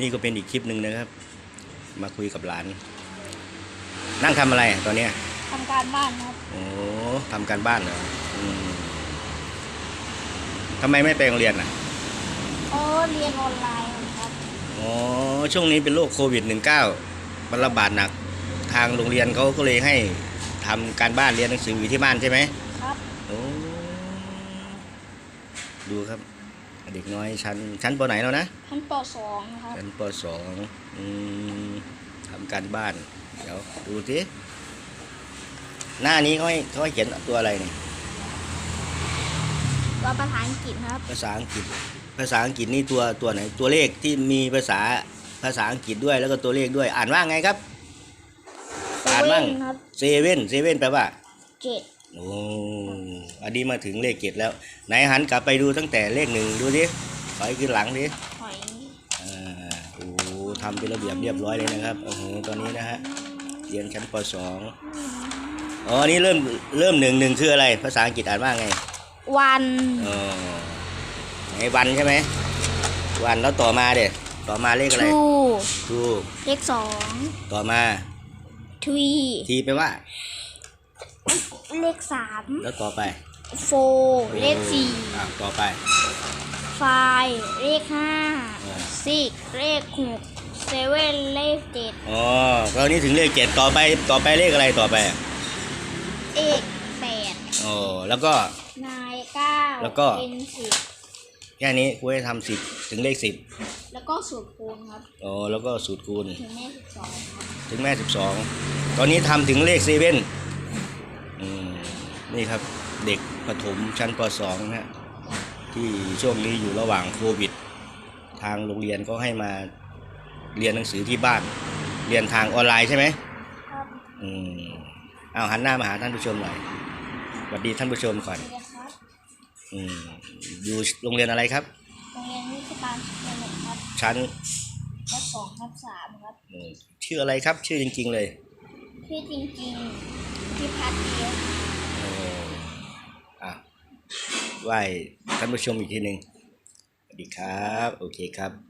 นี่ก็เป็นอีกคลิปหนึ่งนะครับ มาคุยกับหลาน นั่งทำอะไรอะตอนเนี้ยทำการบ้านครับ โอ้ทำการบ้านเหรออืมทำไมไม่ไปโรงเรียนอะโอ้เรียนออนไลน์ครับอ๋อช่วงนี้เป็นโรคโควิด -19 มันระบาดหนัก ทางโรงเรียนเขาก็เลยให้ทำการบ้านเรียนหนังสืออยู่ที่บ้านใช่ไหมครับ โอ้ดูครับ เด็กน้อยชั้นชั้นปไหนแล้วนะชั้นป .2 ครับชั้นปสองอืมทำการบ้าน เดี๋ยวดูสิหน้านี้เขาให้เขาให้เขียนตัวอะไรเนี่ยตัวภาษาอังกฤษครับ ภาษาอังกฤษ ภาษาอังกฤษนี่ตัวตัวไหน ตัวเลขที่มีภาษาภาษาอังกฤษด้วยแล้วก็ตัวเลขด้วย อ่านว่าไงครับ อ่านบ้างเซเว่นครับเซเว่นเซเว่นแปลว่าเจ็ด โอ้อันนี้มาถึงเลขเจ็ดแล้ว ไหนหันกลับไปดูตั้งแต่เลขหนึ่งดูดิถอยขึ้นหลังดิหอยอ่าโอ้โหทำเป็นระเบียบเรียบร้อยเลยนะครับโอ้โหตอนนี้นะฮะเรียนชั้นปสองอ๋ออันนี้เริ่มเริ่มหนึ่งหนึ่งคืออะไร ภาษาอังกฤษอ่านว่าไง วันอ๋อไอ้วันใช่ไหมวันแล้วต่อมาเด็ต่อมาเลขอะไรทูทูกเลขสองต่อมาทวีทีแปลว่า เลขสามแล้วต่อไปโฟเลขสี่อะต่อไปไฟเลขห้าอ่าซิกเลขหกเซเว่นเลขเจ็ดอ๋อตอนนี้ถึงเลขเจ็ดต่อไปต่อไปเลขอะไรต่อไปอะเลขแปดอ๋อแล้วก็นายเก้าแล้วก็เป็นสิบแค่นี้กูให้ทำสิบถึงเลขสิบแล้วก็สูตรคูณครับอ๋อแล้วก็สูตรคูณถึงแม่สิบสองครับถึงแม่สิบสองตอนนี้ทำถึงเลขเซเว่นอืม นี่ครับเด็กประถมชั้นปสองนะฮะที่ช่วงนี้อยู่ระหว่างโควิด ทางโรงเรียนก็ให้มาเรียนหนังสือที่บ้าน เรียนทางออนไลน์ใช่ไหมครับอืมเอาหันหน้ามาหาท่านผู้ชมหน่อยสวัสดีท่านผู้ชมก่อนนี่นะครับอืมอยู่โรงเรียนอะไรครับ โรงเรียนวิชาการเรียนหนึ่งครับชั้นและสองครับสามครับ อืมชื่ออะไรครับ ชื่อจริง ๆ เลยพี่จริงๆพี่พัดเดียว เอออะ ไหว้ท่านผู้ชมอีกทีหนึ่งสวัสดีครับ โอเคครับ